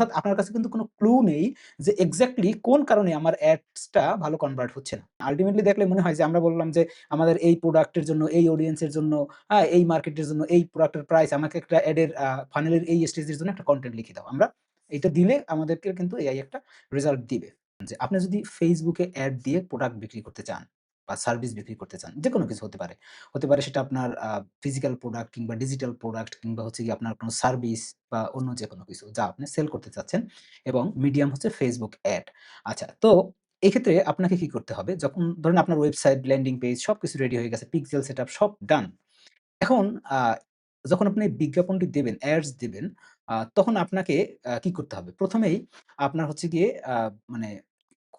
অর্থাৎ আপনার কাছে কিন্তু কোনো ক্লু নেই যে এক্সাক্টলি কোন কারণে আমার অ্যাডসটা ভালো কনভার্ট হচ্ছে না। আল্টিমেটলি দেখলে মনে হয় যে আমরা বললাম যে আমাদের এই প্রোডাক্টের জন্য, এই অডিয়েন্সের জন্য, হ্যাঁ, এই মার্কেটের জন্য, এই প্রোডাক্টের প্রাইস আমাকে একটা অ্যাডের আ ফানেলের এই স্টেজের জন্য একটা কন্টেন্ট লিখে দাও। আমরা এটা দিলে আমাদেরকে কিন্তু এআই একটা রেজাল্ট দিবে। যে আপনি যদি এ অ্যাড দিয়ে প্রোডাক্ট বিক্রি করতে চান বা সার্ভিস বিক্রি করতে চান, যেকোনো কিছু হতে পারে। হতে পারে সেটা আপনার ফিজিক্যাল প্রোডাক্ট কিংবা ডিজিটাল প্রোডাক্ট কিংবা হচ্ছে কি আপনার কোনো সার্ভিস বা অন্য যেকোনো কিছু যা আপনি সেল করতে চাচ্ছেন এবং মিডিয়াম হচ্ছে ফেসবুক অ্যাড। আচ্ছা তো এক্ষেত্রে আপনাকে কি করতে হবে? যখন ধরেন আপনার ওয়েবসাইট, ল্যান্ডিং পেজ সবকিছু রেডি হয়ে গেছে, পিক্সেল সেটআপ সব ডান। এখন যখন আপনি বিজ্ঞাপনটি দেবেন, অ্যাডস দেবেন তখন আপনাকে কি করতে হবে? প্রথমেই আপনার হচ্ছে গিয়ে মানে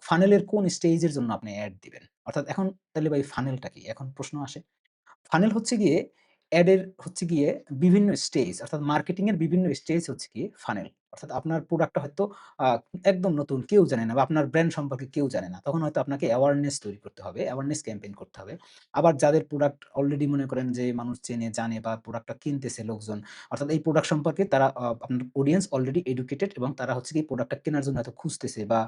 ফানেলের কোন স্টেজের জন্য আপনি অ্যাড দিবেন? অর্থাৎ এখন তাহলে ভাই ফানেলটা কি? এখন প্রশ্ন আসে। ফানেল হচ্ছে গিয়ে অ্যাডের হচ্ছে গিয়ে বিভিন্ন স্টেজ অর্থাৎ মার্কেটিংয়ের বিভিন্ন স্টেজ হচ্ছে গিয়ে ফানেল। অর্থাৎ আপনার প্রোডাক্টটা হয়তো একদম নতুন কেউ জানে না বা আপনার ব্র্যান্ড সম্পর্কে কেউ জানে না। তখন হয়তো আপনাকে অ্যাওয়ারনেস তৈরি করতে হবে, অ্যাওয়ারনেস ক্যাম্পেইন করতে হবে। আবার যাদের প্রোডাক্ট অলরেডি মনে করেন যে মানুষ চেনে, জানে বা প্রোডাক্টটা কিনতেছে লোকজন। অর্থাৎ এই প্রোডাক্ট সম্পর্কে তারা আপনার অডিয়েন্স অলরেডি এডুকেটেড এবং তারা হচ্ছে কি প্রোডাক্টটা কেনার জন্য হয়তো খুঁজতেছে বা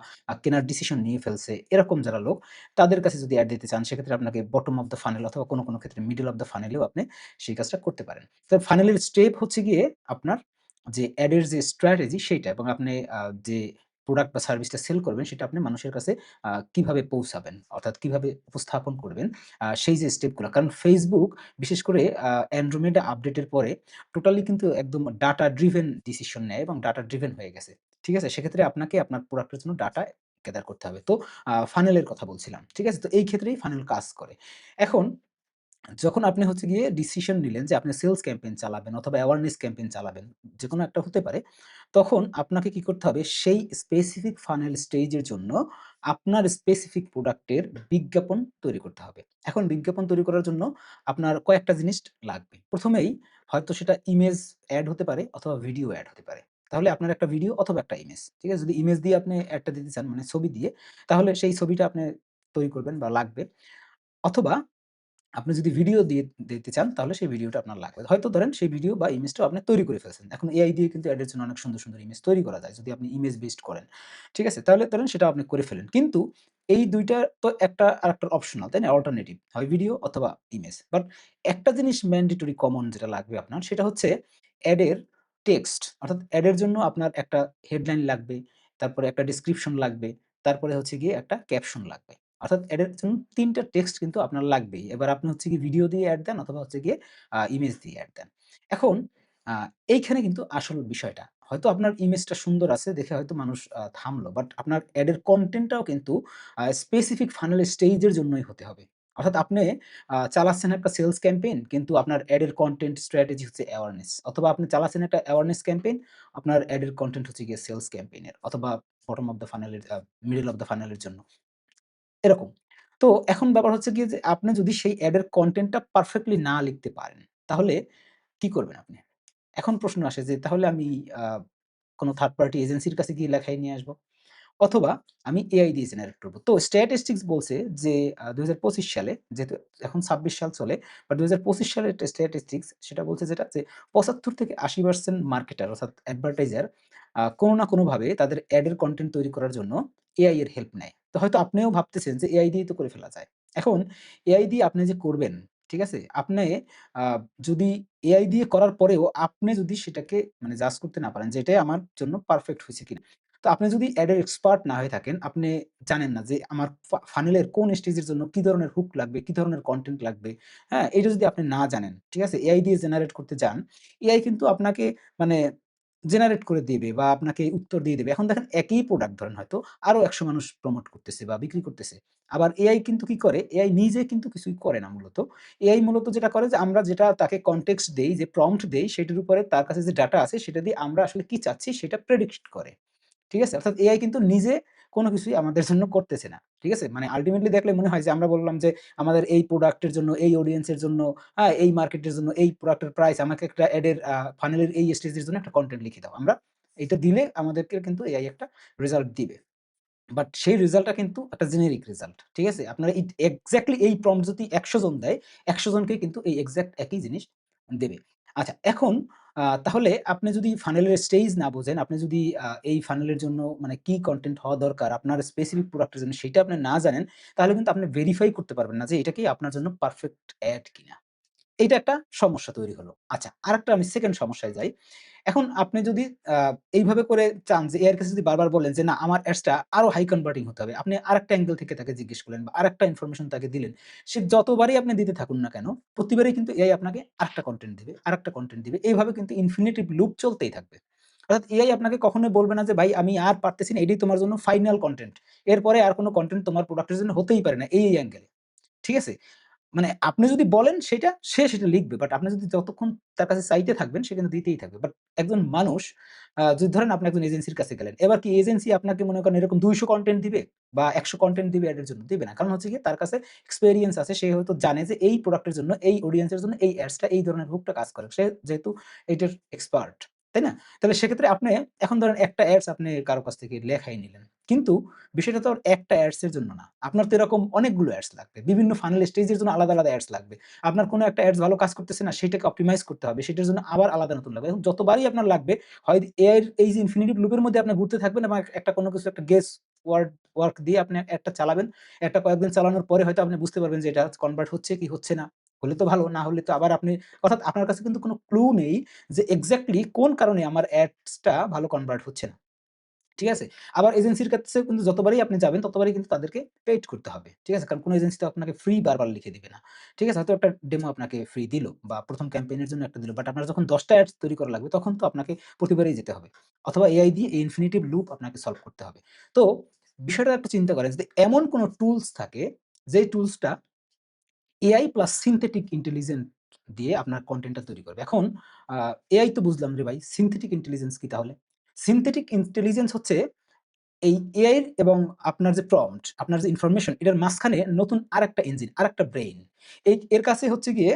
কেনার ডিসিশন নিয়ে ফেলছে। এরকম যারা লোক তাদের কাছে যদি অ্যাড দিতে চান সেক্ষেত্রে আপনাকে বটম অফ দ্য ফানেল অথবা কোনো, কোনো ক্ষেত্রে মিডল অফ দ্য ফানেলেও আপনি সেই কাজটা করতে পারেন। তো ফানেলের স্টেপ হচ্ছে গিয়ে আপনার যে অ্যাডের যে স্ট্র্যাটেজি সেইটা এবং আপনি যে প্রোডাক্ট বা সার্ভিসটা সেল করবেন সেটা আপনি মানুষের কাছে কীভাবে পৌঁছাবেন? অর্থাৎ কীভাবে উপস্থাপন করবেন? সেই যে স্টেপগুলো কারণ ফেসবুক বিশেষ করে Android আপডেটের পরে টোটালি কিন্তু একদম ডাটা ড্রিভেন ডিসিশন নেয় এবং ডাটা ড্রিভেন হয়ে গেছে। ঠিক আছে? সেক্ষেত্রে আপনাকে আপনার প্রোডাক্টের জন্য ডাটা গ্যাদার করতে হবে। তো ফানেলের কথা বলছিলাম। ঠিক আছে? তো এই ক্ষেত্রেই ফানেল কাজ করে। এখন যখন আপনি হচ্ছে গিয়ে ডিসিশন নিলেন যে আপনি সেলস ক্যাম্পেইন চালাবেন অথবা অ্যাওয়ারনেস ক্যাম্পেইন চালাবেন, যেকোনো একটা হতে পারে। তখন আপনাকে কি করতে হবে? সেই স্পেসিফিক ফানেল স্টেজের জন্য আপনার স্পেসিফিক প্রোডাক্টের বিজ্ঞাপন তৈরি করতে হবে। এখন বিজ্ঞাপন তৈরি করার জন্য আপনার কয়েকটা জিনিস লাগবে। প্রথমেই হয়তো সেটা ইমেজ অ্যাড হতে পারে অথবা ভিডিও অ্যাড হতে পারে। তাহলে আপনার একটা ভিডিও অথবা একটা ইমেজ। ঠিক আছে? যদি ইমেজ দিয়ে আপনি অ্যাডটা দিতে চান মানে ছবি দিয়ে, তাহলে সেই ছবিটা আপনি তৈরি করবেন বা লাগবে। অথবা আপনি যদি ভিডিও দিয়ে দিতে চান তাহলে সেই ভিডিওটা আপনার লাগবে। হয়তো ধরেন সেই ভিডিও বা ইমেজটাও আপনি তৈরি করে ফেলছেন। এখন এআই দিয়ে কিন্তু অ্যাডের জন্য অনেক সুন্দর, সুন্দর ইমেজ তৈরি করা যায় যদি আপনি ইমেজ বেসড করেন। ঠিক আছে? তাহলে ধরেন সেটা আপনি করে ফেলেন। কিন্তু এই ২ টা তো একটা আরেকটার অপশনাল, তাই না? অল্টারনেটিভ হয় ভিডিও অথবা ইমেজ। বাট একটা জিনিস ম্যান্ডেটরি কমন যেটা লাগবে আপনার সেটা হচ্ছে অ্যাডের টেক্সট। অর্থাৎ অ্যাডের জন্য আপনার একটা হেডলাইন লাগবে, তারপরে একটা ডেসক্রিপশন লাগবে, তারপরে হচ্ছে গিয়ে একটা ক্যাপশন লাগবে। অর্থাৎ এডের জন্য ৩ টা টেক্সট কিন্তু আপনার লাগবেই। এবার আপনি হচ্ছে গিয়ে ভিডিও দিয়ে এড দেন অথবা হচ্ছে গিয়ে ইমেজ দিয়ে এড দেন। এখন এইখানে কিন্তু আসল বিষয়টা। হয়তো আপনার ইমেজটা সুন্দর আছে দেখে হয়তো মানুষ থামলো। বাট আপনার এর কনটেন্টটাও কিন্তু স্পেসিফিক ফাইনাল স্টেজের জন্যই হতে হবে। অর্থাৎ আপনি চালাচ্ছেন একটা সেলস ক্যাম্পেইন কিন্তু আপনার এর কনটেন্ট স্ট্র্যাটেজি হচ্ছে অ্যাওয়ারনেস। অথবা আপনি চালাচ্ছেন একটা অ্যাওয়ারনেস ক্যাম্পেইন, আপনার এর কনটেন্ট হচ্ছে গিয়ে সেলস ক্যাম্পেইন এর অথবা বটম অফ দ্য ফানেল এর মিডল অফ দ্যা ফানেল এর জন্য। এরকম। তো এখন ব্যাপার হচ্ছে গিয়ে যে আপনি যদি সেই এর কনটেন্টটা পারফেক্টলি না লিখতে পারেন, তাহলে কি করবেন আপনি? এখন প্রশ্ন আসে যে তাহলে আমি আ কোন থার্ড পার্টি এজেন্সির কাছে গিয়ে লেখাই নিয়ে আসব। অথবা আমি এআই দিয়ে জেনারেট করব। তো স্ট্যাটিস্টিক্স বলছে যে আ ২০২৫ সালে যেহেতু এখন ২৬ সাল চলে, বাট ২০২৫ সালের স্ট্যাটিস্টিক্স সেটা বলছে যেটা যে ৭৫ থেকে ৮০% মার্কেটার অর্থাৎ অ্যাডভার্টাইজার কোনো না কোনোভাবে তাদের এর কনটেন্ট তৈরি করার জন্য এআই এর হেল্প নেয়। তো হয়তো আপনিও ভাবতেছেন যে এআই দিয়েই তো করে ফেলা যায়। এখন এআই দিয়ে আপনি যে করবেন, ঠিক আছে? আপনি যদি এআই দিয়ে করার পরেও আপনি যদি সেটাকে মানে জাজ করতে না পারেন যে এটাই আমার জন্য পারফেক্ট হয়েছে কিনা। তো আপনি যদি এর এক্সপার্ট না হয়ে থাকেন, আপনি জানেন না যে আমার ফানেলের কোন স্টেজের জন্য কি ধরনের হুক লাগবে, কি ধরনের কন্টেন্ট লাগবে, হ্যাঁ? এটা যদি আপনি না জানেন, ঠিক আছে? এআই দিয়ে জেনারেট করতে যান, এআই কিন্তু আপনাকে মানে জেনারেট করে দেবে বা আপনাকে উত্তর দিয়ে দেবে এখন দেখেন একই প্রোডাক্ট ধরেন হয়তো আরও একশো মানুষ প্রমোট করতেছে বা বিক্রি করতেছে। আবার এআই কিন্তু কি করে? এআই নিজে কিন্তু কিছুই করে না মূলত। এআই মূলত যেটা করে যে আমরা যেটা তাকে কনটেক্সট দেই, যে প্রম্পট দেই সেটার উপরে তার কাছে যে ডাটা আছে সেটা দিয়ে আমরা আসলে কি চাচ্ছি সেটা প্রেডিক্ট করে। ঠিক আছে? অর্থাৎ এআই কিন্তু নিজে কোন কিছুই আমাদের জন্য করতেছে না। ঠিক আছে? মানে আল্টিমেটলি দেখলে মনে হয় যে আমরা বললাম যে আমাদের এই প্রোডাক্টের জন্য, এই অডিয়েন্সের জন্য, হ্যাঁ, এই মার্কেটের জন্য, এই প্রোডাক্টের প্রাইস আমাকে একটা এডের আ ফানেলের এই স্টেজের জন্য একটা কন্টেন্ট লিখে দাও। আমরা এটা দিলে আমাদেরকে কিন্তু এআই একটা রেজাল্ট দিবে। বাট সেই রেজাল্টটা কিন্তু একটা জেনেরিক রেজাল্ট। ঠিক আছে? আপনারা ইট এক্সাক্টলি এই প্রম্পট যদি ১০০ জন দেয়, ১০০ জনকেই কিন্তু এই এক্সাক্ট একই জিনিস দেবে। আচ্ছা এখন তাহলে আপনি যদি ফানেলের স্টেজ না বোঝেন, আপনি যদি এই ফানেলের জন্য মানে কি কন্টেন্ট হওয়া দরকার, আপনার স্পেসিফিক প্রোডাক্টের জন্য সেটা আপনি না জানেন, তাহলে কিন্তু আপনি ভেরিফাই করতে পারবেন না যে এটা কি আপনার জন্য পারফেক্ট অ্যাড কিনা। এটা একটা সমস্যা তৈরি হলো। আচ্ছা, আর একটা আমি সেকেন্ড সমস্যায় যাই। এখন আপনি যদি এইভাবে করে চান যে এর কাছে যদি বারবার বললেন যে, "না, আমার অ্যাডসটা আরও হাই কনভার্টিং হতে হবে।" আপনি আরেকটা অ্যাঙ্গেল থেকে তাকে জিজ্ঞেস করলেন বা আরেকটা ইনফরমেশন তাকে দিলেন। সে যতবারই আপনি দিতে থাকুন না কেন, প্রতিবারই কিন্তু এআই আপনাকে আরেকটা কন্টেন্ট দিবে, আরেকটা কন্টেন্ট দিবে। এইভাবে কিন্তু ইনফিনিটিভ লুপ চলতেই থাকবে। অর্থাৎ এআই আপনাকে কখনোই বলবে না যে, "ভাই আমি আর পারতেছি না। এটাই তোমার জন্য ফাইনাল কনটেন্ট। এরপরে আর কোনো কন্টেন্ট তোমার প্রোডাক্টের জন্য হতেই পারে না এই অ্যাঙ্গেলে।" ঠিক আছে? মানে আপনি যদি বলেন সেটা, সে সেটা লিখবে। বাট আপনি যদি যতক্ষণ তার কাছে চাইতে থাকবেন সে কিন্তু দিতেই থাকবে। বাট একজন মানুষ যদি ধরেন আপনি একজন এজেন্সির কাছে গেলেন। এবার কি এজেন্সি আপনাকে মনে করেন এরকম দুইশো কন্টেন্ট দিবে বা একশো কন্টেন্ট দিবে এর জন্য? দিবে না। কারণ হচ্ছে কি তার কাছে এক্সপেরিয়েন্স আছে। সে হয়তো জানে যে এই প্রোডাক্টের জন্য, এই অডিয়েন্সের জন্য এই অ্যাডস টা এই ধরনের হুকটা কাজ করে। সে যেহেতু এটার এক্সপার্ট। তাই না? তাহলে সেক্ষেত্রে আপনি এখন ধরেন একটা অ্যাডস আপনি কারও কাছ থেকে লেখাই নিলেন। কিন্তু বিষয়টা তো একটা অ্যাডস এর জন্য না। আপনার তো এরকম অনেকগুলো অ্যাডস লাগবে। বিভিন্ন ফানেল স্টেজের জন্য আলাদা, আলাদা অ্যাডস লাগবে। আপনার কোনো একটা অ্যাডস ভালো কাজ করতেছে না, সেটাকে অপটিমাইজ করতে হবে। সেটার জন্য আবার আলাদা নতুন লাগবে। যতবারই আপনার লাগবে হয় এর এই যে ইনফিনিটিভ লুপ এর মধ্যে আপনি ঘুরতে থাকবেন এবং একটা কোনো কিছু একটা গেস ওয়ার্ড ওয়ার্ক দিয়ে আপনি অ্যাডটা চালাবেন। অ্যাডটা কয়েকদিন চালানোর পরে হয়তো আপনি বুঝতে পারবেন যে এটা কনভার্ট হচ্ছে কি হচ্ছে না। হলে তো ভালো, না হলে তো আবার আপনি অর্থাৎ আপনার কাছে কিন্তু কোনো ক্লু নেই যে এক্সাক্টলি কোন কারণে আমার অ্যাডসটা ভালো কনভার্ট হচ্ছে না। ঠিক আছে? আবার এজেন্সির কাছেও কিন্তু যতবারই আপনি যাবেন ততবারই কিন্তু তাদেরকে পেইড করতে হবে। ঠিক আছে? কারণ কোন এজেন্সি তো আপনাকে ফ্রি বারবার লিখে দিবে না। ঠিক আছে? হয়তো একটা ডেমো আপনাকে ফ্রি দিল বা ১ম ক্যাম্পেইন এর জন্য একটা দিল। বাট আপনার যখন ১০ টা অ্যাডস তৈরি করা লাগবে তখন তো আপনাকে প্রতিবারই যেতে হবে। অথবা এআই দিয়ে এই ইনফিনিটিভ লুপ আপনাকে সলভ করতে হবে। তো বিষয়টা একটা চিন্তা করেন যদি এমন কোনো টুলস থাকে যেই টুলসটা এআই প্লাস সিনথেটিক ইন্টেলিজেন্ট দিয়ে আপনার কন্টেন্টটা তৈরি করবে। এখন এআই তো বুঝলাম রে ভাই, সিনথেটিক ইন্টেলিজেন্স কি তাহলে? সিনথেটিক ইন্টেলিজেন্স হচ্ছে এই এআই এবং আপনার যে প্রম্পট, আপনার যে ইনফরমেশন এটার মাঝখানে নতুন আরেকটা ইঞ্জিন, আরেকটা ব্রেইন। এই এর কাছে হচ্ছে গিয়ে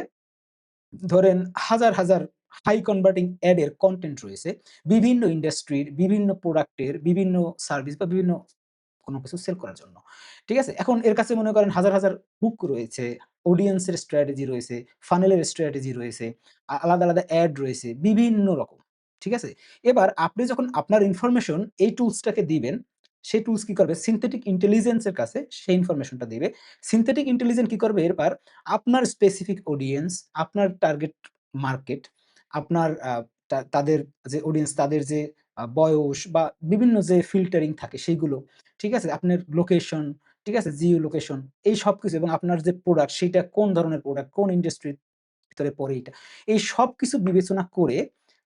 ধরেন হাজার, হাজার হাই কনভার্টিং অ্যাড এর কনটেন্ট রয়েছে। বিভিন্ন ইন্ডাস্ট্রির, বিভিন্ন প্রোডাক্টের, বিভিন্ন সার্ভিস বা বিভিন্ন কোনো কিছু সেল করার জন্য। ঠিক আছে? এখন এর কাছে মনে করেন হাজার, হাজার হুক রয়েছে, অডিয়েন্সের স্ট্র্যাটেজি রয়েছে, ফানেলের স্ট্র্যাটেজি রয়েছে, আলাদা, আলাদা অ্যাড রয়েছে, বিভিন্ন রকম। ঠিক আছে? এবার আপনি যখন আপনার ইনফরমেশন এই টুলসটাকে দিবেন, সেই টুলস কি করবে? সিনথেটিক ইন্টেলিজেন্সের কাছে সেই ইনফরমেশনটা দিবে। সিনথেটিক ইন্টেলিজেন্স কি করবে এরপর আপনার স্পেসিফিক অডিয়েন্স, আপনার টার্গেট মার্কেট, আপনার তাদের যে অডিয়েন্স তাদের যে বয়স বা বিভিন্ন যে ফিল্টারিং থাকে সেইগুলো, ঠিক আছে? আপনার লোকেশন, ঠিক আছে? জিও লোকেশন এই সবকিছু এবং আপনার যে প্রোডাক্ট সেটা কোন ধরনের প্রোডাক্ট, কোন ইন্ডাস্ট্রির ভিতরে পড়ে এটা এই সবকিছু বিবেচনা করে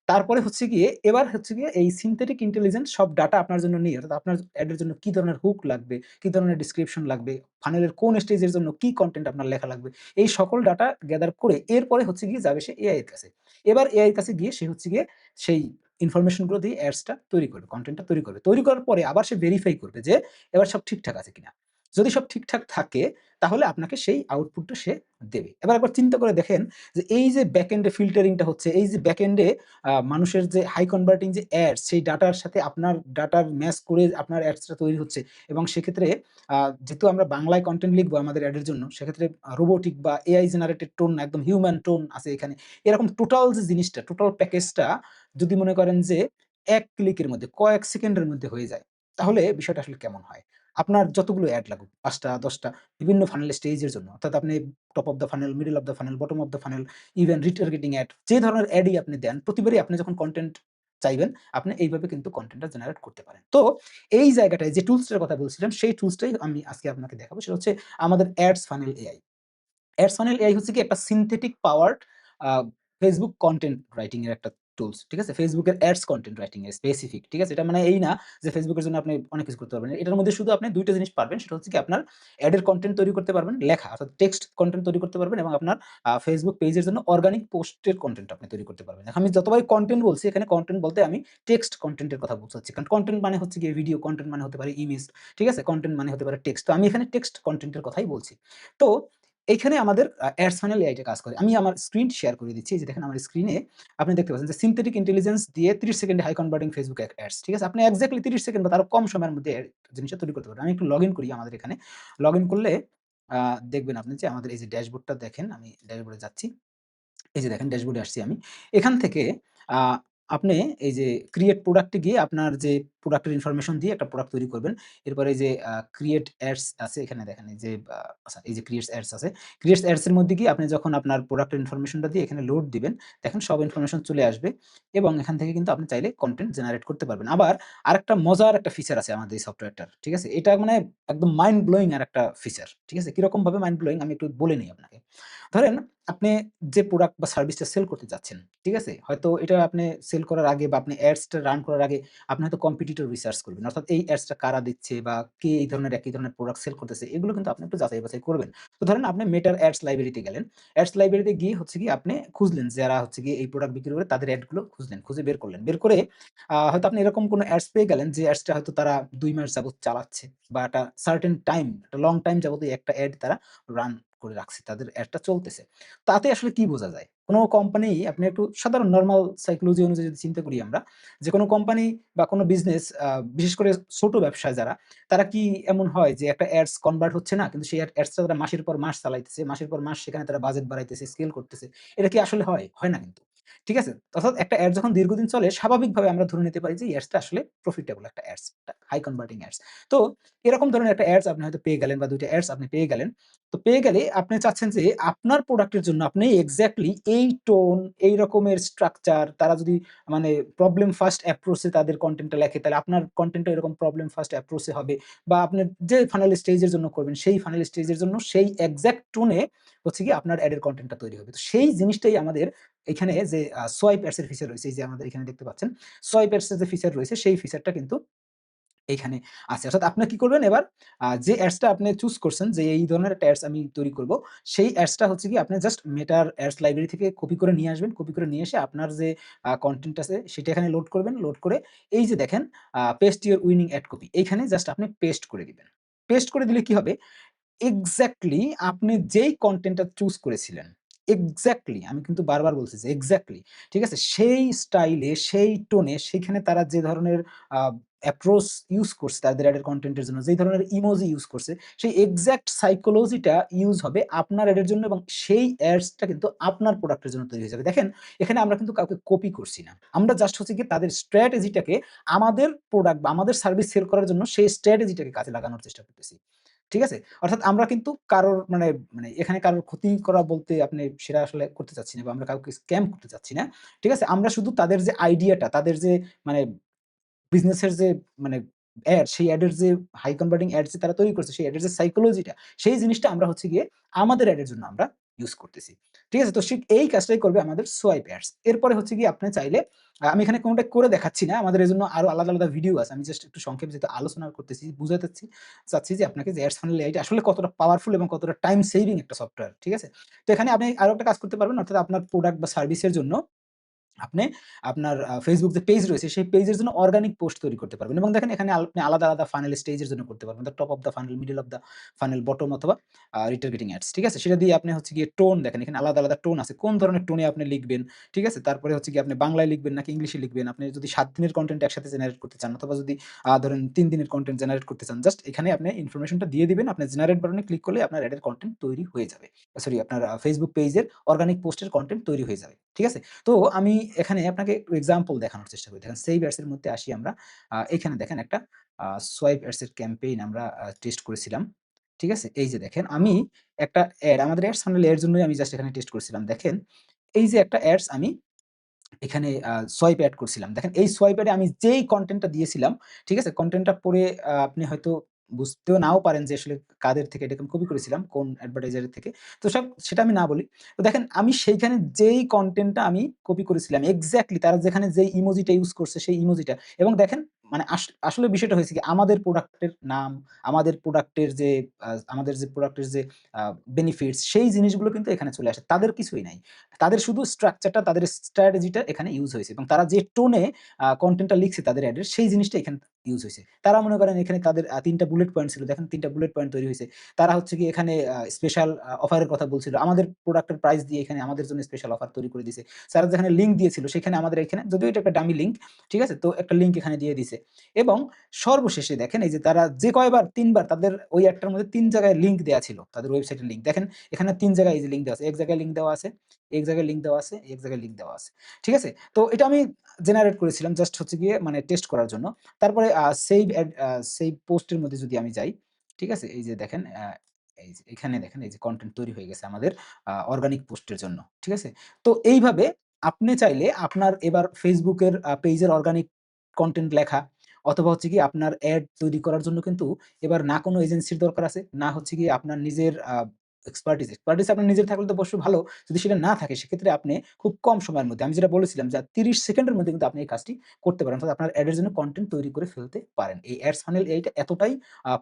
তারপরে হচ্ছে গিয়ে এবার হচ্ছে গিয়ে এই সিনথেটিক ইন্টেলিজেন্স সব ডাটা আপনার জন্য নিয়ে অর্থাৎ আপনার এর জন্য কি ধরনের হুক লাগবে, কি ধরনের ডেসক্রিপশন লাগবে, ফানেলের কোন স্টেজের জন্য কি কন্টেন্ট আপনার লেখা লাগবে। এই সকল ডাটা গ্যাদার করে এরপরে হচ্ছে গিয়ে যাবে সে এআই এর কাছে। এবার এআই এর কাছে গিয়ে সে হচ্ছে গিয়ে সেই ইনফরমেশনগুলো দিয়ে অ্যাডসটা তৈরি করবে, কনটেন্টটা তৈরি করবে। তৈরি করার পরে আবার সে ভেরিফাই করবে যে এবার সব ঠিকঠাক আছে কিনা। যদি সব ঠিকঠাক থাকে তাহলে আপনাকে সেই আউটপুটটা সে দেবে। এবার একবার চিন্তা করে দেখেন যে এই যে ব্যাক এন্ড এ ফিল্টারিং টা হচ্ছে, এই যে ব্যাক এন্ড মানুষের যে হাই কনভার্টিং যে অ্যাডস সেই ডাটার সাথে আপনার ডাটার ম্যাচ করে আপনার অ্যাডসটা তৈরি হচ্ছে এবং সেক্ষেত্রে যেহেতু আমরা বাংলায় কন্টেন্ট লিখব আমাদের অ্যাডের জন্য সেক্ষেত্রে রোবটিক বা এআই জেনারেটেড টোন একদম হিউম্যান টোন আছে এখানে। এরকম টোটাল যে জিনিসটা, টোটাল প্যাকেজটা যদি মনে করেন যে এক ক্লিকের মধ্যে কয়েক সেকেন্ডের মধ্যে হয়ে যায়, তাহলে বিষয়টা আসলে কেমন হয়? আপনার যতগুলো অ্যাড লাগুক পাঁচটা দশটা বিভিন্ন ফানেল স্টেজের জন্য। অর্থাৎ আপনি top of the funnel, middle of the funnel, bottom of the funnel, even retargeting ad যে ধরনের অ্যাডই আপনি দেন, প্রতিবারই আপনি যখন কন্টেন্ট চাইবেন, আপনি এইভাবে কিন্তু কনটেন্টটা জেনারেট করতে পারেন। তো এই জায়গাটায় যে টুলস টার কথা বলছিলাম, সেই টুলসটাই আমি আজকে আপনাকে দেখাবো। সেটা হচ্ছে আমাদের ads funnel AI. Ads funnel AI হচ্ছে কি একটা synthetic power Facebook content writing এর একটা টুলস। ঠিক আছে? এর অ্যাডস কনটেন্ট রাইটিং এর স্পেসিফিক। ঠিক আছে? এটা মানে এই না যে ফেসবুকের জন্য আপনি অনেক কিছু করতে পারবেন। এটার মধ্যে শুধু আপনি দুইটা জিনিস পারবেন। সেটা হচ্ছে কি আপনার অ্যাড এর কনটেন্ট তৈরি করতে পারবেন, লেখা অর্থাৎ টেক্সট কন্টেন্ট তৈরি করতে পারবেন এবং আপনার ফেসবুক পেজের জন্য অর্গানিক পোস্টের কন্টেন্ট আপনি তৈরি করতে পারবেন। আমি যতবারই কন্টেন্ট বলছি এখানে কন্টেন্ট বলতে আমি টেক্সট কনটেন্ট এর কথা বোঝাচ্ছি। কারণ কন্টেন্ট মানে হচ্ছে গিয়ে ভিডিও, কন্টেন্ট মানে হতে পারে ইমেজ। ঠিক আছে? কন্টেন্ট মানে হতে পারে টেক্সট। তো আমি এখানে টেক্সট কনটেন্ট এর কথাই বলছি। তো এইখানে আমাদের অ্যাডস ফানেল এআই টা কাজ করে। আমি আমার স্ক্রিন শেয়ার করে দিচ্ছি। যে দেখেন আমার স্ক্রিনে আপনি দেখতে পাচ্ছেন যে সিনথেটিক ইন্টেলিজেন্স দিয়ে ৩০ সেকেন্ডে হাই কনভার্টিং অ্যাড অ্যাডস। ঠিক আছে? আপনি এক্সাক্টলি ৩০ সেকেন্ড বা তারও কম সময়ের মধ্যে জিনিসটা তৈরি করতে পারবেন। আমি একটু লগইন করি আমাদের এখানে। লগইন করলে দেখবেন আপনি যে আমাদের এই যে ড্যাশবোর্ডটা দেখেন, আমি ড্যাশবোর্ডে যাচ্ছি। এই যে দেখেন ড্যাশবোর্ডে আসছি আমি। এখান থেকে আপনি এই যে ক্রিয়েট প্রোডাক্ট গিয়ে আপনার যে প্রোডাক্টের ইনফরমেশন দিয়ে একটা প্রোডাক্ট তৈরি করবেন। এরপরে যে ক্রিয়েট অ্যাডস আছে এখানে দেখেন যে আচ্ছা এই যে ক্রিয়েটস অ্যাডস আছে। ক্রিয়েটস অ্যাডস এর মধ্যে গিয়ে আপনি যখন আপনার প্রোডাক্টের ইনফরমেশনটা দিয়ে এখানে লোড দিবেন, দেখেন সব ইনফরমেশন চলে আসবে এবং এখান থেকে কিন্তু আপনি চাইলে কনটেন্ট জেনারেট করতে পারবেন। আবার আরেকটা মজার একটা ফিচার আছে আমাদের এই সফটওয়্যারটার। ঠিক আছে? এটা মানে একদম মাইন্ড ব্লোয়িং আর একটা ফিচার। ঠিক আছে? কীরকম ভাবে মাইন্ড ব্লোয়িং আমি একটু বলে নেই আপনাকে। ধরেন আপনি যে প্রোডাক্ট বা সার্ভিসটা সেল করতে যাচ্ছেন, ঠিক আছে? হয়তো এটা আপনি সেল করার আগে বা আপনি অ্যাডস টা রান করার আগে আপনি হয়তো কম্পিটিটর রিসার্চ করবেন। অর্থাৎ এই অ্যাডস টা কারা দিচ্ছে বা কে এই ধরনের একই ধরনের প্রোডাক্ট সেল করতেছে এগুলো কিন্তু আপনি একটু যাচাই-বাছাই করবেন। তো ধরেন আপনি মেটার অ্যাডস লাইব্রেরিতে গেলেন। অ্যাডস লাইব্রেরিতে গিয়ে হচ্ছে গিয়ে আপনি খুঁজলেন যারা হচ্ছে গিয়ে এই প্রোডাক্ট বিক্রি করে তাদের অ্যাডগুলো খুঁজলেন। খুঁজে বের করলেন। বের করে হয়তো আপনি এরকম কোনো অ্যাডস পেয়ে গেলেন যে অ্যাডস টা হয়তো তারা দুই মাস যাবত চালাচ্ছে বা একটা সার্টেন টাইম, একটা লং টাইম যাবত একটা অ্যাড তারা রান করে রাখছে। তাদের অ্যাডটা চলতেছে। তাতে আসলে কি বোঝা যায়? কোন কোম্পানি আপনি একটু সাধারণ নরমাল সাইকোলজি অনুযায়ী যদি চিন্তা করি আমরা, যে কোন কোম্পানি বা কোন বিজনেস বিশেষ করে ছোট ব্যবসায় যারা, তারা কি এমন হয় যে একটা অ্যাডস কনভার্ট হচ্ছে না কিন্তু সেই অ্যাড অ্যাডস তারা মাসের পর মাস চালাইতেছে। মাসের পর মাস সেখানে তারা বাজেট বাড়াইতেছে, স্কেল করতেছে। এটা কি আসলে হয়? হয় না কিন্তু। ঠিক আছে? অর্থাৎ একটা অ্যাড যখন দীর্ঘদিন চলে স্বাভাবিকভাবে আমরা ধরে নিতে পারি যে এই অ্যাডস টা আসলে প্রফিটেবল একটা অ্যাডস, হাই কনভার্টিং অ্যাডস। তো এরকম ধরনের একটা অ্যাডস আপনি হয়তো পেয়ে গেলেন বা ২ টা অ্যাডস আপনি পেয়ে গেলেন। তো পেয়ে গেলে আপনি চাচ্ছেন যে আপনার প্রোডাক্টের জন্য আপনি এক্সাক্টলি এই টোন, এই রকমের স্ট্রাকচার তারা যদি মানে প্রবলেম ফার্স্ট অ্যাপ্রোচ তাদের কনটেন্ট টা লেখে তাহলে আপনার কনটেন্ট টা এরকম প্রবলেম ফার্স্ট অ্যাপ্রোচ হবে বা আপনার যে ফানেল স্টেজের জন্য করবেন সেই ফানেল স্টেজের জন্য সেই এক্সাক্ট টোন হচ্ছে কি আপনার অ্যাড এর কনটেন্ট টা তৈরি হবে। তো সেই জিনিসটাই আমাদের এখানে যে সোয়াইপ অ্যাডস এর ফিচার রয়েছে যে আমাদের এখানে দেখতে পাচ্ছেন। সোয়াইপ অ্যাডস এর যে ফিচার রয়েছে সেই ফিচারটা কিন্তু এইখানে আছে। অর্থাৎ আপনি কি করবেন এবার যে অ্যাডসটা আপনি চুজ করছেন যে এই ধরনের একটা অ্যাডস আমি তৈরি করব। সেই অ্যাডসটা হচ্ছে কি আপনি জাস্ট মেটার অ্যাডস লাইব্রেরি থেকে কপি করে নিয়ে আসবেন। কপি করে নিয়ে এসে আপনার যে কন্টেন্ট আছে সেটা এখানে লোড করবেন। লোড করে এই যে দেখেন paste your winning ad copy এইখানে জাস্ট আপনি পেস্ট করে দিবেন। পেস্ট করে দিলে কি হবে? এক্স্যাক্টলি আপনি যেই কন্টেন্টটা চুজ করেছিলেন, এক্স্যাক্টলি আমি কিন্তু বারবার বলছি যে এক্স্যাক্টলি ঠিক আছে? সেই স্টাইলে সেই টোনে সেখানে তারা যে ধরনের অ্যাপ্রোচ ইউজ করছে তাদের অ্যাড এর কনটেন্ট এর জন্য, যেই ধরনের ইমোজি ইউস করছে সেই এক্সাক্ট সাইকোলজি টা ইউস হবে আপনার অ্যাড এর জন্য এবং সেই অ্যাডস টা কিন্তু আপনার প্রোডাক্টের জন্য তৈরি হয়ে যাবে। দেখেন এখানে আমরা কিন্তু কাউকে কপি করছি না। আমরা জাস্ট হচ্ছে গিয়ে তাদের স্ট্র্যাটেজিটাকে আমাদের প্রোডাক্ট বা আমাদের সার্ভিস সেল করার জন্য সেই স্ট্র্যাটেজিটাকে কাজে লাগানোর চেষ্টা করতেছি। ঠিক আছে? অর্থাৎ আমরা কিন্তু কারোর মানে মানে এখানে কারোর ক্ষতি করা বলতে আপনি সেটা আসলে করতে চাচ্ছি না বা আমরা কাউকে স্ক্যাম করতে চাচ্ছি না। ঠিক আছে? আমরা শুধু তাদের যে আইডিয়াটা, তাদের যে মানে বিজনেস এর যে মানে অ্যাড, সেই অ্যাড এর যে হাই কনভার্টিং অ্যাডস যে তারা তৈরি করছে সেই অ্যাড এর যে সাইকোলজি টা, সেই জিনিসটা আমরা হচ্ছে গিয়ে আমাদের অ্যাড এর জন্য আমরা ইউজ করতেছি। ঠিক আছে? তো ঠিক এই কাজটাই করবে আমাদের সোয়াইপ অ্যাডস। এরপরে হচ্ছে গিয়ে আপনি চাইলে আমি এখানে কোনোটা করে দেখাচ্ছি না। আমাদের জন্য আরও আলাদা, আলাদা ভিডিও আছে। আমি জাস্ট একটু সংক্ষেপে যেহেতু আলোচনা করতেছি, বুঝাতেছি চাচ্ছি যে আপনাকে যে অ্যাডস আসলে কতটা পাওয়ারফুল এবং কতটা টাইম সেভিং একটা সফটওয়্যার। ঠিক আছে? তো এখানে আপনি আরও একটা কাজ করতে পারবেন অর্থাৎ আপনার প্রোডাক্ট বা সার্ভিসের জন্য আপনি আপনার Facebook যে পেজ রয়েছে সেই পেজের জন্য অর্গানিক পোস্ট তৈরি করতে পারবেন এবং দেখেন এখানে আপনি আলাদা, আলাদা ফানেল স্টেজের জন্য করতে পারবেন। Top of the funnel, middle of the funnel, bottom অথবা রিটার্গেটিং অ্যাডস। ঠিক আছে? সেটা দিয়ে আপনি হচ্ছে গিয়ে টোন দেখেন এখানে আলাদা, আলাদা টোন আছে। কোন ধরনের টোনে আপনি লিখবেন। ঠিক আছে? তারপরে হচ্ছে গিয়ে আপনি বাংলায় লিখবেন নাকি ইংলিশে লিখবেন। আপনি যদি সাত দিনের কন্টেন্ট একসাথে জেনারেট করতে চান অথবা যদি ধরেন তিন দিনের কন্টেন্ট জেনারেট করতে চান। জাস্ট এখানে আপনি ইনফরমেশনটা দিয়ে দিবেন। আপনি জেনারেট বাটনে ক্লিক করলে আপনার অ্যাড কন্টেন্ট তৈরি হয়ে যাবে। সরি আপনার ফেসবুক পেজের অর্গানিক পোস্টের কন্টেন্ট তৈরি হয়ে যাবে। ঠিক আছে? তো আমি এখানে আপনাকে এক্সাম্পল দেখানোর চেষ্টা করি। দেখেন সেভ অ্যাডস এর মধ্যে আসি আমরা। এখানে দেখেন একটা সোয়াইপ অ্যাডস এর ক্যাম্পেইন আমরা টেস্ট করেছিলাম। ঠিক আছে? এই যে দেখেন আমি একটা অ্যাড আমাদের অ্যাডস ফানেল এর জন্যই আমি জাস্ট এখানে টেস্ট করেছিলাম। দেখেন এই যে একটা অ্যাডস আমি এখানে সোয়াইপ অ্যাড করছিলাম। দেখেন এই সোয়াইপ অ্যাডে আমি যেই কন্টেন্টটা দিয়েছিলাম, ঠিক আছে? কন্টেন্টটা পরে আপনি হয়তো বুঝতেও নাও পারেন যে আসলে কাদের থেকে এটা কপি করেছিলাম, কোন অ্যাডভার্টাইজারের থেকে। তো সব সেটা আমি না বলি। তো দেখেন আমি সেইখানে যেই কন্টেন্টটা আমি কপি করেছিলাম এক্স্যাক্টলি তারা যেখানে যেই ইমোজিটা ইউজ করছে সেই ইমোজিটা এবং দেখেন মানে আস আসলে বিষয়টা হয়েছে কি আমাদের প্রোডাক্টের নাম, আমাদের প্রোডাক্টের যে আমাদের যে প্রোডাক্টের যে বেনিফিটস সেই জিনিসগুলো কিন্তু এখানে চলে আসে। তাদের কিছুই নাই। তাদের শুধু স্ট্রাকচারটা তাদের স্ট্র্যাটেজিটা এখানে ইউজ হয়েছে এবং তারা যে টোনে আ কনটেন্ট টা লিখছে তাদের অ্যাড এর সেই জিনিসটা এখানে ইউজ হয়েছে তারা মনে করেন এখানে তাদের তিনটা বুলেট পয়েন্ট ছিল। দেখেন ৩ টা বুলেট পয়েন্ট তৈরি হয়েছে তারা হচ্ছে কি এখানে স্পেশাল আ অফার এর কথা বলছিল। আমাদের প্রোডাক্টের প্রাইস দিয়ে এখানে আমাদের জন্য স্পেশাল অফার তৈরি করে দিয়েছে তারা যেখানে লিঙ্ক দিয়েছিল সেখানে আমাদের এখানে যদিও এটা একটা ডামি লিঙ্ক, ঠিক আছে? তো একটা লিঙ্ক এখানে দিয়ে দিছে। এবং সর্বশেষে দেখেন এই যে তারা যে কয়বার ৩ বার তাদের ওই অ্যাডটার মধ্যে ৩ জায়গায় লিঙ্ক দেওয়া ছিল। তাদের ওয়েবসাইটের লিঙ্ক। দেখেন এখানে তিন জায়গায় এই যে লিঙ্ক দেওয়া আছে। এক জায়গায় লিঙ্ক দেওয়া আছে, এক জায়গায় লিঙ্ক দেওয়া আছে, এক জায়গায় লিঙ্ক দেওয়া আছে। ঠিক আছে? তো এটা আমি জেনারেট করেছিলাম জাস্ট হচ্ছে গিয়ে মানে টেস্ট করার জন্য। তারপরে অ্যাড আ সেভ মধ্যে যদি আমি যাই, ঠিক আছে? এই যে দেখেন এই যে এখানে দেখেন এই যে কন্টেন্ট তৈরি হয়ে গেছে আমাদের অর্গানিক পোস্টের জন্য। ঠিক আছে? তো এইভাবে আপনি চাইলে আপনার এবার আ পেজের অর্গানিক কনটেন্ট লেখা অথবা হচ্ছে কি আপনার অ্যাড তৈরি করার জন্য কিন্তু এবার না কোনো এজেন্সির দরকার আছে, না হচ্ছে কি আপনার নিজের এক্সপার্টিস, এক্সপার্টিস আপনার নিজের থাকলে তো অবশ্যই ভালো। যদি সেটা না থাকে সেক্ষেত্রে আপনি খুব কম সময়ের মধ্যে আমি যেটা বলেছিলাম যে ৩০ সেকেন্ডের মধ্যে কিন্তু আপনি এই কাজটি করতে পারেন। অর্থাৎ আপনার অ্যাড এর জন্য কনটেন্ট তৈরি করে ফেলতে পারেন। এই অ্যাডস ফানেল এআই টা এতটাই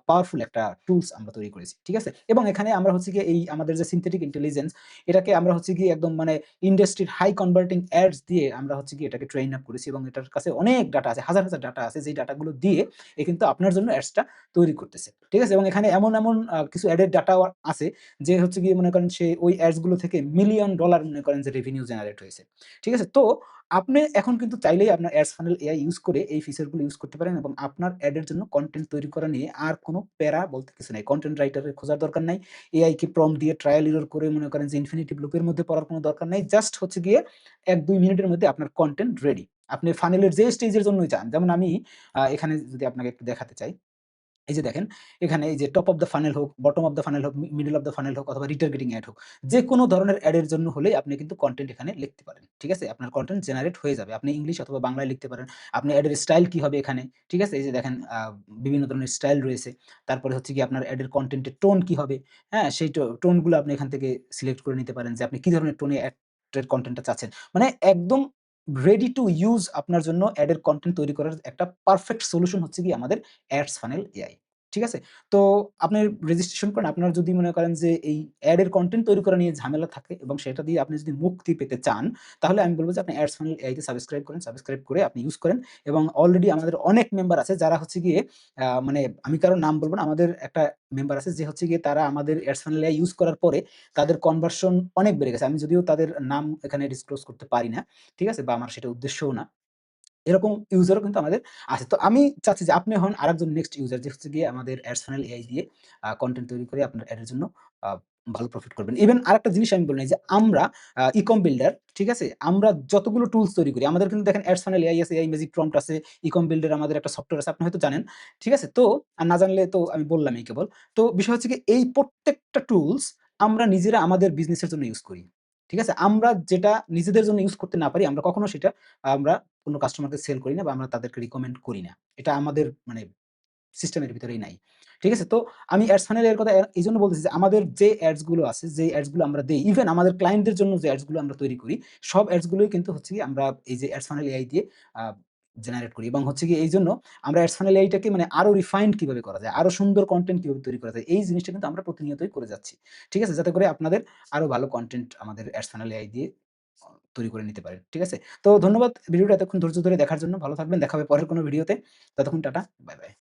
পাওয়ারফুল একটা টুলস আমরা তৈরি করেছি। ঠিক আছে? এবং এখানে আমরা হচ্ছে গিয়ে এই আমাদের যে সিনথেটিক ইন্টেলিজেন্স এটাকে আমরা হচ্ছে গিয়ে একদম মানে ইন্ডাস্ট্রির হাই কনভার্টিং অ্যাডস দিয়ে আমরা হচ্ছে গিয়ে এটাকে ট্রেন আপ করেছি এবং এটার কাছে অনেক ডাটা আছে। হাজার, হাজার ডাটা আছে যেই ডাটাগুলো দিয়ে এ কিন্তু আপনার জন্য অ্যাডসটা তৈরি করতেছে। ঠিক আছে? এবং এখানে এমন, এমন কিছু অ্যাডের ডাটাও আছে যে হচ্ছে গিয়ে মনে করেন সে ওই অ্যাডসগুলো থেকে মিলিয়ন ডলার মনে করেন যে রেভিনিউ জেনারেট হয়েছে। ঠিক আছে? তো আপনি এখন কিন্তু চাইলেই আপনার অ্যাডস ফানেল এআই ইউজ করে এই ফিচারগুলো ইউজ করতে পারেন এবং আপনার অ্যাডের জন্য কনটেন্ট তৈরি করা নিয়ে আর কোনো প্যারা বলতে কিছু নাই। কনটেন্ট রাইটারের খোঁজার দরকার নাই। এআই কে প্রম্পট দিয়ে ট্রায়াল এরর করে মনে করেন যে ইনফিনিটিভ লুপ এর মধ্যে পড়ার কোনো দরকার নাই। জাস্ট হচ্ছে গিয়ে ১-২ মিনিটের মধ্যে আপনার কন্টেন্ট রেডি। আপনি ফানেলের যে স্টেজের জন্যই যান। যেমন আমি এখানে যদি আপনাকে একটু দেখাতে চাই। এই যে দেখেন, এখানে এই যে টপ অফ দ্যা ফানেল হোক, বটম অফ দ্যা ফানেল হোক, মিডল অফ দ্যা ফানেল হোক অথবা রিটার্গেটিং অ্যাড হোক। যে কোনো ধরনের অ্যাডের জন্য হলেই আপনি কিন্তু কনটেন্ট এখানে লিখতে পারেন। ঠিক আছে? আপনার কন্টেন্ট জেনারেট হয়ে যাবে। আপনি ইংলিশ অথবা বাংলায় লিখতে পারেন। আপনি অ্যাডের স্টাইল কি হবে এখানে। ঠিক আছে? এই যে দেখেন বিভিন্ন ধরনের স্টাইল রয়েছে। তারপরে হচ্ছে কি আপনার অ্যাডের কন্টেন্টের টোন কি হবে। হ্যাঁ? সেই টোনগুলো আপনি এখান থেকে সিলেক্ট করে নিতে পারেন যে আপনি কি ধরনের টোনে অ্যাড কন্টেন্টটা চাচ্ছেন। মানে একদম রেডি টু ইউজ আপনার জন্য অ্যাডের কন্টেন্ট তৈরি করার একটা পারফেক্ট সলিউশন হচ্ছে কি আমাদের অ্যাডস ফানেল এআই। ঠিক আছে? তো আপনি রেজিস্ট্রেশন করেন। আপনার যদি মনে করেন যে এই অ্যাড এর কনটেন্ট তৈরি করা নিয়ে ঝামেলা থাকে এবং সেটা দিয়ে আপনি যদি মুক্তি পেতে চান, তাহলে আমি বলব যে আপনি অ্যাডস ফানেল এআই তে সাবস্ক্রাইব করেন। সাবস্ক্রাইব করে আপনি ইউজ করেন এবং অলরেডি আমাদের অনেক মেম্বার আছে যারা হচ্ছে গিয়ে মানে আমি কারও নাম বলব না। আমাদের একটা মেম্বার আছে যে হচ্ছে গিয়ে তারা আমাদের অ্যাডস ফানেল এআই ইউস করার পরে তাদের কনভার্সন অনেক বেড়ে গেছে। আমি যদিও তাদের নাম এখানে ডিসক্লোজ করতে পারি না। ঠিক আছে? বা আমার সেটা উদ্দেশ্যও না। এরকম ইউজারও কিন্তু আমাদের আছে। তো আমি চাচ্ছি যে আপনি হন আরেকজন নেক্সট ইউজার যে হচ্ছে গিয়ে আমাদের অ্যাডস এআই দিয়ে কনটেন্ট তৈরি করে আপনার অ্যাড এর জন্য ভালো প্রফিট করবেন। ইভেন আরেকটা জিনিস আমি বলে যে আমরা ইকম বিল্ডার, ঠিক আছে? আমরা যতগুলো টুলস তৈরি করি আমাদের কিন্তু দেখেন অ্যাডস ফানেল এআই আছে, এআই ম্যাজিক প্রম্পট আছে, ইকম বিল্ডার আমাদের একটা সফটওয়্যার আছে। আপনি হয়তো জানেন। ঠিক আছে? তো আর না জানলে তো আমি বললামই কেবল। তো বিষয় হচ্ছে কি এই প্রত্যেকটা টুলস আমরা নিজেরা আমাদের বিজনেসের জন্য ইউজ করি। ঠিক আছে? আমরা যেটা নিজেদের জন্য ইউজ করতে না পারি আমরা কখনো সেটা আমরা কোনো কাস্টমারকে সেল করি না বা আমরা তাদেরকে রিকমেন্ড করি না। এটা আমাদের মানে সিস্টেমের ভিতরেই নাই। ঠিক আছে? তো আমি অ্যাডস ফানেলের কথা এই জন্য বলতেছি যে আমাদের যে অ্যাডসগুলো আছে, যে অ্যাডসগুলো আমরা দিই ইভেন আমাদের ক্লায়েন্টদের জন্য যে অ্যাডসগুলো আমরা তৈরি করি, সব অ্যাডসগুলোই কিন্তু হচ্ছে কি আমরা এই যে অ্যাডস ফানেল এআই দিয়ে জেনারেট করি এবং হচ্ছে কি এই জন্য আমরা অ্যাডস ফানেল এইটাকে মানে আরও রিফাইন্ড কীভাবে করা যায়, আরও সুন্দর কন্টেন্ট কীভাবে তৈরি করা যায়, এই জিনিসটা কিন্তু আমরা প্রতিনিয়তই করে যাচ্ছি। ঠিক আছে? যাতে করে আপনাদের আরও ভালো কন্টেন্ট আমাদের অ্যাডস ফানেল এআই দিয়ে তৈরি করে নিতে পারেন। ঠিক আছে? তো ধন্যবাদ ভিডিওটা এতক্ষণ ধৈর্য ধরে দেখার জন্য। ভালো থাকবেন। দেখা হবে পরের কোনো ভিডিওতে। ততক্ষণ টাটা। By, by.